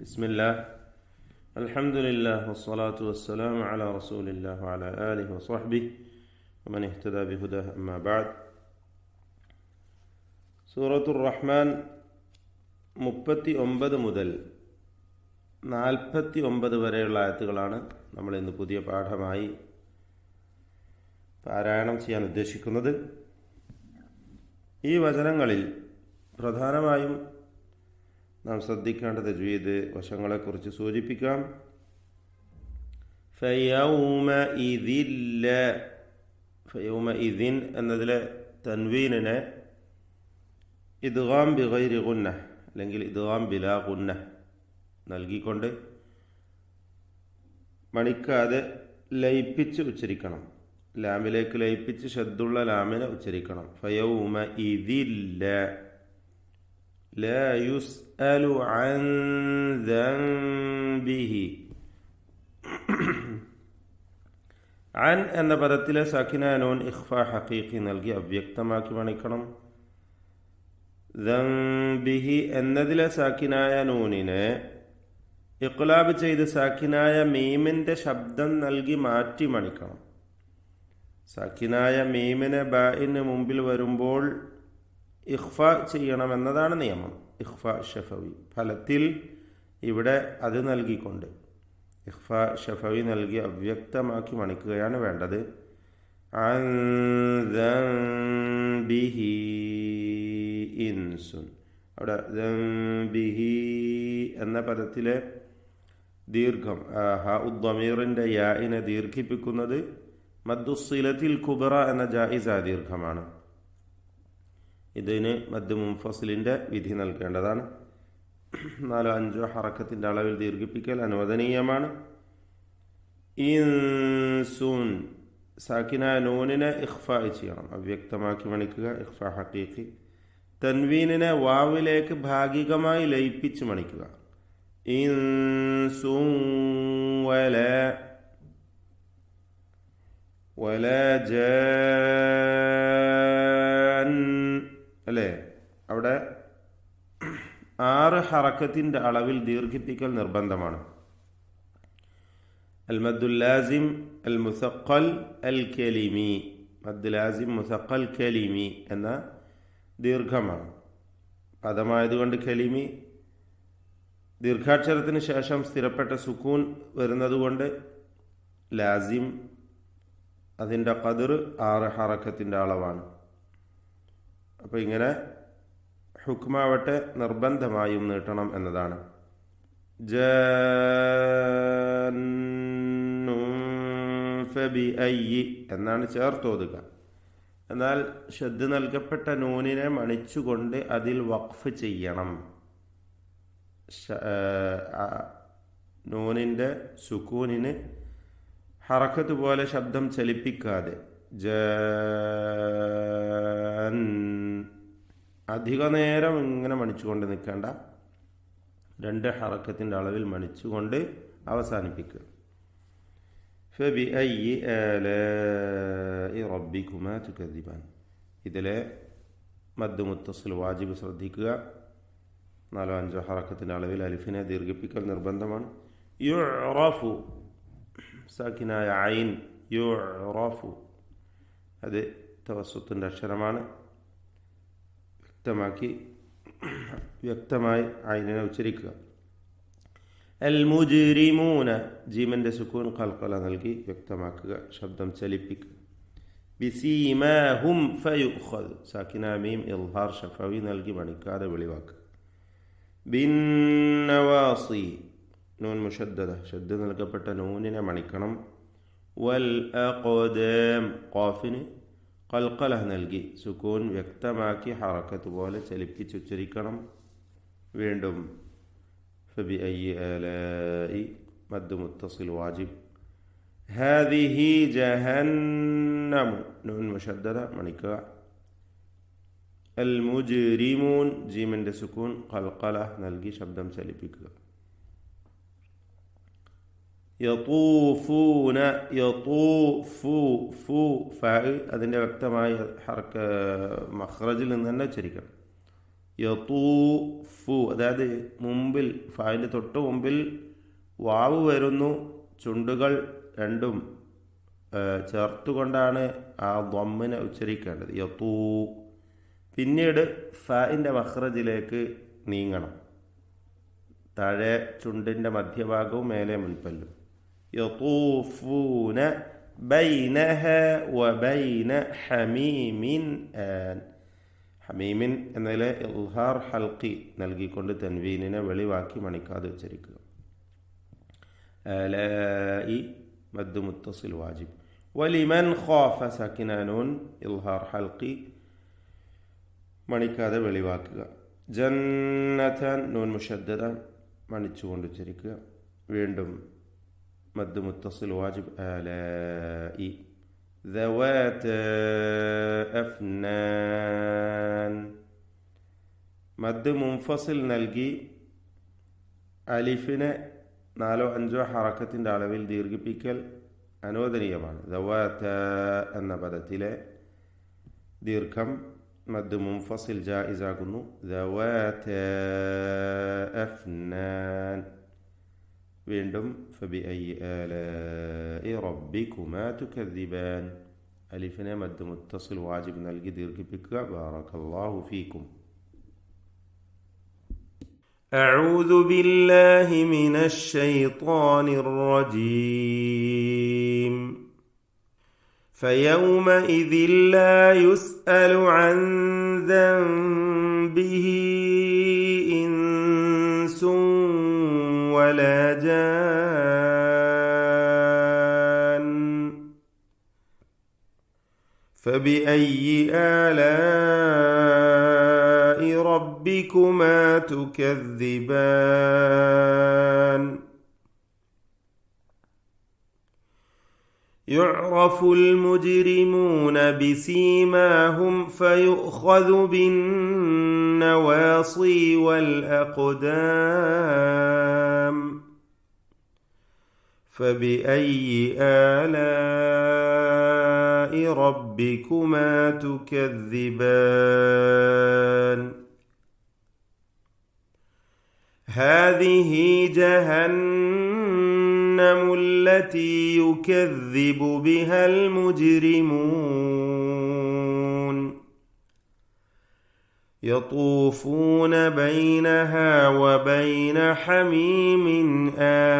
ബിസ്മില്ല അലഹമുല്ല വസ്സലാത്തു വസ്സലാം അല റസൂലില്ല അല അലി വസ്ബി അമൻ ഇഹ്തദ ബിഹുദ അമ്മാബാദ് സൂറത്തുർ റഹ്മാൻ മുപ്പത്തി ഒമ്പത് മുതൽ നാൽപ്പത്തി ഒമ്പത് വരെയുള്ള ആയത്തുകളാണ് നമ്മൾ ഇന്ന് പുതിയ പാഠമായി പാരായണം ചെയ്യാൻ ഉദ്ദേശിക്കുന്നത്. ഈ വചനങ്ങളിൽ പ്രധാനമായും നാം ശ്രദ്ധിക്കേണ്ട തജ്വീദ് വശങ്ങളെക്കുറിച്ച് സൂചിപ്പിക്കാം. ഫയൗമ ഇതില്ല ഫയൗമ ഇതിൻ എന്നതിലെ തൻവീനെ ഇദ്ഗാം ബിഗൈരി ഗുന്ന അല്ലെങ്കിൽ ഇദ്ഗാം ബിലാ ഗുന്ന നൽകിക്കൊണ്ട് മണിക്കാതെ ലയിപ്പിച്ച് ഉച്ചരിക്കണം. ലാമിലേക്ക് ലയിപ്പിച്ച് ശബ്ദുള്ള ലാമിനെ ഉച്ചരിക്കണം. ഫയൗമ ഇതില്ല لا يسأل عن ذنبه അൻ എന്ന പദത്തിലെ സക്കിന നോൻ ഇഖ്ഫ ഹഖീഖി നൽകി അവ്യക്തമാക്കി മണിക്കണം ദംബിഹി എന്നതിലെ സാക്കിനായ നൂനിനെ ഇഖ്ലാബ് ചെയ്ത് സാക്കിനായ മീമിൻ്റെ ശബ്ദം നൽകി മാറ്റി മണിക്കണം സാക്കിനായ മീമിനെ ബായിന് മുമ്പിൽ വരുമ്പോൾ ഇഖ്ഫ ചെയ്യണമെന്നതാണ് നിയമം. ഇഹ്ഫ ഷഫവി. ഫലത്തിൽ ഇവിടെ അത് നൽകിക്കൊണ്ട് ഇഹ്ഫ ഷഫവി നൽകി അവ്യക്തമാക്കി മണിക്കുകയാണ് വേണ്ടത്. ബിഹി ഇൻസുൻ. അവിടെ ബിഹി എന്ന പദത്തിലെ ദീർഘം ഹ ഉദ്ദമീറിന്റെ യാഇനെ ദീർഘിപ്പിക്കുന്നത് മദ്ദുസിലത്തിൽ കുബറ എന്ന ജായിസ ദീർഘമാണ്. ഇതിന് മദ് മുംഫസിലിന്റെ വിധി നൽകേണ്ടതാണ്. നാലോ അഞ്ചോ ഹറക്കത്തിന്റെ അളവിൽ ദീർഘിപ്പിക്കൽ അനുവദനീയമാണ്. ഇൻസൂൻ സാക്കിനായ നൂനിനെ ഇഖ്ഫ ചെയ്യണം. അവ്യക്തമാക്കി മണിക്കുക ഇഖ്ഫ ഹക്കീഖി തൻവീനിനെ വാവിലേക്ക് ഭാഗികമായി ലയിപ്പിച്ച് മണിക്കുക. ഇൻസൂ വല വല അല്ലേ? അവിടെ ആറ് ഹറക്കത്തിന്റെ അളവിൽ ദീർഘിപ്പിക്കൽ നിർബന്ധമാണ്. അൽ മദ്ദുല്ലാസിം അൽ മുസക്കൽ അൽ കലിമി മദ്ദുലാസിം മുസക്കൽ കലിമി എന്ന ദീർഘമാണ്. പദമായതുകൊണ്ട് കലിമി. ദീർഘാക്ഷരത്തിന് ശേഷം സ്ഥിരപ്പെട്ട സുക്കൂൻ വരുന്നതുകൊണ്ട് ലാസിം. അതിന്റെ കതിർ ആറ് ഹറക്കത്തിന്റെ അളവാണ്. അപ്പോൾ ഇങ്ങനെ ഹുക്മാവട്ടെ നിർബന്ധമായും നീട്ടണം എന്നതാണ്. ഫബി ഐ എന്നാണ് ചേർത്തോതുക. എന്നാൽ ശ്രദ്ധ നൽകപ്പെട്ട നൂനിനെ മണിച്ചുകൊണ്ട് അതിൽ വഖഫ് ചെയ്യണം. നൂനിന്റെ സുക്കൂനിന് ഹറക്കത്ത് പോലെ ശബ്ദം ചലിപ്പിക്കാതെ. ജൻ അധിക നേരം ഇങ്ങനെ മണിച്ചുകൊണ്ട് നിൽക്കേണ്ട രണ്ട് ഹറക്കത്തിന്റെ അളവിൽ മണിച്ചുകൊണ്ട് അവസാനിപ്പിക്കുക. ഫബി ഐ റബ്ബിക്കുമാ ഇതിലെ മദ് മുത്തസിൽ വാജിബ് ശ്രദ്ധിക്കുക. നാലോ അഞ്ചോ ഹറക്കത്തിന്റെ അളവിൽ അലിഫിനെ ദീർഘിപ്പിക്കൽ നിർബന്ധമാണ്. യു യുറഫു സാക്കിനായ ഐൻ യു യുറഫു അത് തവസ്വത്തിന്റെ അക്ഷരമാണ്. വ്യക്തമാക്കി വ്യക്തമായി അതിനെ ഉച്ചരിക്കുക. അൽ മുജിരിമൂന ജീമന്റെ സുക്കൂൻ കൽക്കല നൽകി വ്യക്തമാക്കുക ശബ്ദം ചലിപ്പിക്കുക. ബിസീമഹും ഫയുഖദ് സാക്കിന മീം ഇൽഹാർ ഷഫവി നൽകി മണിക്കാതെ വെളിവാക്കുക. ബിന്നവാസി നൂൻ മുഷദ്ദത ശ്രദ്ധ നൽകപ്പെട്ട നൂനിനെ മണിക്കണം. വൽ അഖദാം ഖാഫിന് കൽക്കല നൽകി സുക്കൂൻ വ്യക്തമാക്കി ഹറക്കത്ത് പോലെ ചലിപ്പിച്ചുച്ചരിക്കണം വീണ്ടും ഫബി ഐ ആലായി മദ് മുത്തസിൽ വാജിബ് ഹാദിഹി ജഹന്നമു നൂൻ മുഷദ്ദത മണിക്കുക അൽ മുജിരിമൂൻ ജീമിൻ്റെ സുക്കൂൻ കൽക്കല നൽകി ശബ്ദം ചലിപ്പിക്കുക യത്തൂഫൂന യത്തൂഫു ഫു ഫ അതിന്റെ വ്യക്തമായ ഹർക്ക് മഹ്റജിൽ നിന്ന് തന്നെ ഉച്ചരിക്കണം. യതൂഫു അതായത് മുമ്പിൽ ഫായിന്റെ തൊട്ട് മുമ്പിൽ വാവ് വരുന്നു ചുണ്ടുകൾ രണ്ടും ചേർത്തുകൊണ്ടാണ് ആ ദമ്മിനെ ഉച്ചരിക്കേണ്ടത്. യതൂ പിന്നീട് ഫായിന്റെ മഹ്റജിലേക്ക് നീങ്ങണം. താഴെ ചുണ്ടിന്റെ മധ്യഭാഗവും മേലെ മുൻപല്ലും. യതൂഫൂന ബൈനഹ വബൈന ഹമീമിൻ ആൻ ഹമീമിൻ എന്നതിലെ ഇൽഹാർ ഹൽക്കി നൽകിക്കൊണ്ട് തൻവീനിനെ വെളിവാക്കി മണിക്കാതെ ഉച്ചരിക്കുക ആലായി മദ് മുത്തസിൽ വാജിബ് വലിമൻ ഖാഫ സക്കിനാനൂൻ ഇൽഹാർ ഹൽക്കി മണിക്കാതെ വെളിവാക്കുക ജന്നഥൻ നൂൻ മുഷദ്ദത മണിച്ചുകൊണ്ട് ഉച്ചരിക്കുക വീണ്ടും മദ് മുത്തസിൽ വാജിബ് ആലായി ذوات أفنان മദ് മുൻഫസിൽ നൽകി അലിഫിനെ നാലോ അഞ്ചോ ഹറക്കത്തിൻ്റെ അളവിൽ ദീർഘിപ്പിക്കൽ അനുവദനീയമാണ് ദവാത്ത എന്ന പദത്തിലെ ദീർഘം മദ് മുൻഫസിൽ ജായിസാകുന്നു ദവാത്ത അഫ്നാൻ വീണ്ടും فبأي آلاء ربكما تكذبان ألفنا مد متصل واجب നൽകി ദീർഘിപ്പിക്കുക بارك الله فيكم أعوذ بالله من الشيطان الرجيم فيومئذ لا يسأل عن ذنبه إنس ولا جان. فبأي آلاء ربكما تكذبان؟ يعرف المجرمون بسيماهم فيؤخذ بالنواصي والأقدام فبأي آلاء ربكما تكذبان؟ هذه جهنم التي يكذب بها المجرمون. يطوفون بينها وبين حميم آن.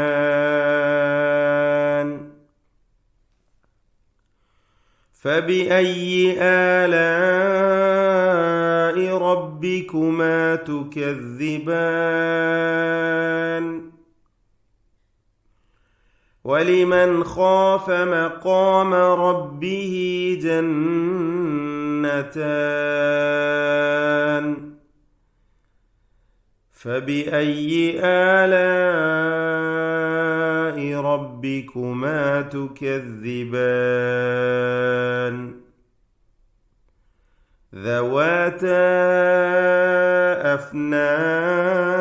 فبأي آلاء ربكما تكذبان؟ ولمن خاف مقام ربه جنتان فبأي آلاء ربكما تكذبان؟ ذواتا أفنان